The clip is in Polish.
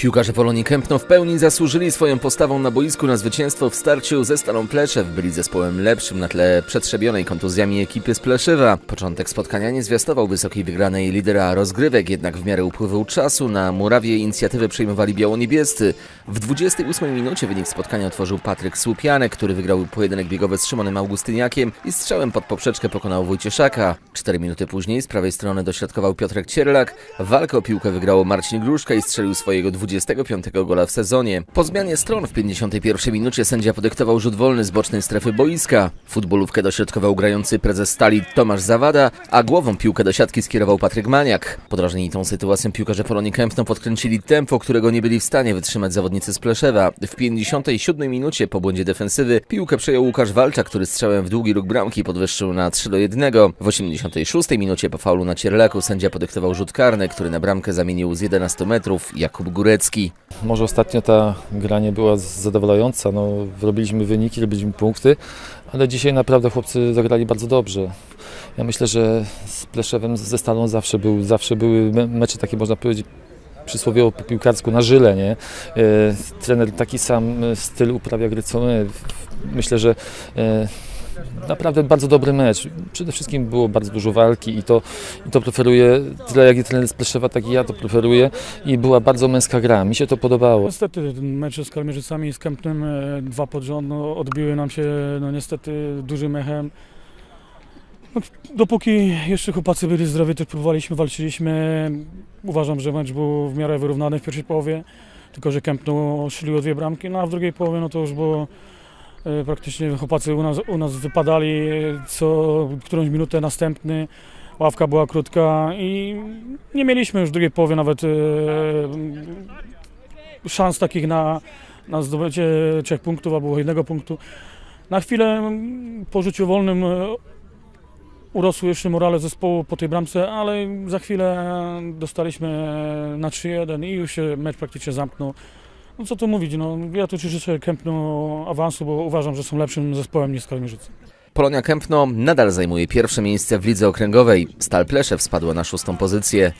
Piłkarze Polonii Kępno w pełni zasłużyli swoją postawą na boisku na zwycięstwo w starciu ze Stalą Pleszew. Byli zespołem lepszym na tle przetrzebionej kontuzjami ekipy z Pleszewa. Początek spotkania nie zwiastował wysokiej wygranej lidera rozgrywek, jednak w miarę upływu czasu na murawie inicjatywę przejmowali biało-niebiescy. W 28 minucie wynik spotkania otworzył Patryk Słupianek, który wygrał pojedynek biegowy z Szymonem Augustyniakiem i strzałem pod poprzeczkę pokonał Wojcieszaka. Cztery minuty później z prawej strony dośrodkował Piotrek Cierlak. Walkę o piłkę wygrało Marcin Gruszka i strzelił swojego 25 gola w sezonie. Po zmianie stron w 51 minucie sędzia podyktował rzut wolny z bocznej strefy boiska. Futbolówkę dośrodkował grający prezes Stali Tomasz Zawada, a głową piłkę do siatki skierował Patryk Maniak. Podrażnieni tą sytuacją piłkarze Polonii Kępno podkręcili tempo, którego nie byli w stanie wytrzymać zawodnicy z Pleszewa. W 57 minucie po błędzie defensywy piłkę przejął Łukasz Walcza, który strzałem w długi róg bramki podwyższył na 3 do 1. W 86 minucie po faulu na Cierlaku sędzia podyktował rzut karny, który na bramkę zamienił z 11 metrów Jakub Górecki. Może ostatnio ta gra nie była zadowalająca, no, robiliśmy wyniki, robiliśmy punkty, ale dzisiaj naprawdę chłopcy zagrali bardzo dobrze. Ja myślę, że z Pleszewem, ze Stalą zawsze, był, zawsze były me- mecze takie, można powiedzieć, przysłowiowo po piłkarsku na żyle, nie? E, trener taki sam e, styl uprawia gry co my. Myślę, że e, naprawdę bardzo dobry mecz. Przede wszystkim było bardzo dużo walki i to, i to preferuję, tyle jak i trener z Pleszewa, tak i ja to preferuję i była bardzo męska gra. Mi się to podobało. Niestety ten mecz z Kalmierzycami i z Kępnem, e, dwa pod rząd, no, odbiły nam się no, niestety dużym echem. No, dopóki jeszcze chłopacy byli zdrowi, też próbowaliśmy, walczyliśmy. Uważam, że mecz był w miarę wyrównany w pierwszej połowie, tylko że Kępno szli o dwie bramki, no a w drugiej połowie no to już było praktycznie chłopacy u nas, u nas wypadali e, co którąś minutę następny. Ławka była krótka i nie mieliśmy już w drugiej połowie nawet e, szans takich na, na zdobycie trzech punktów albo jednego punktu. Na chwilę po rzuciu wolnym e, urosły jeszcze morale zespołu po tej bramce, ale za chwilę dostaliśmy na 3-1 i już się mecz praktycznie zamknął. No co tu mówić, no, ja tu życzę Kępnu awansu, bo uważam, że są lepszym zespołem niż Skalmierzycy. Polonia Kępno nadal zajmuje pierwsze miejsce w lidze okręgowej. Stal Pleszew spadła na szóstą pozycję.